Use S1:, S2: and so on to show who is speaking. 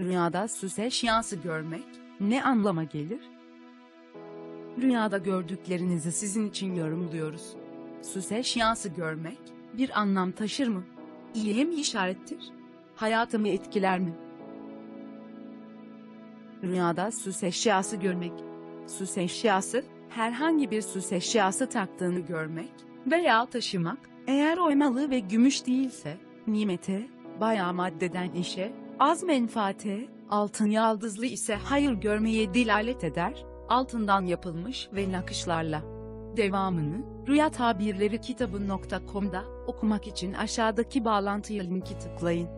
S1: Rüyada süs eşyası görmek ne anlama gelir? Rüyada gördüklerinizi sizin için yorumluyoruz. Süs eşyası görmek bir anlam taşır mı? İyiye mi işarettir? Hayatımı etkiler mi? Rüyada süs eşyası görmek. Süs eşyası, herhangi bir süs eşyası taktığını görmek veya taşımak, eğer oymalı ve gümüş değilse, nimete, bayağı maddeden işe, az menfaate, altın yaldızlı ise hayır görmeye dilalet eder, altından yapılmış ve nakışlarla. Devamını, Rüya Tabirleri kitabı.com'da okumak için aşağıdaki bağlantıya linki tıklayın.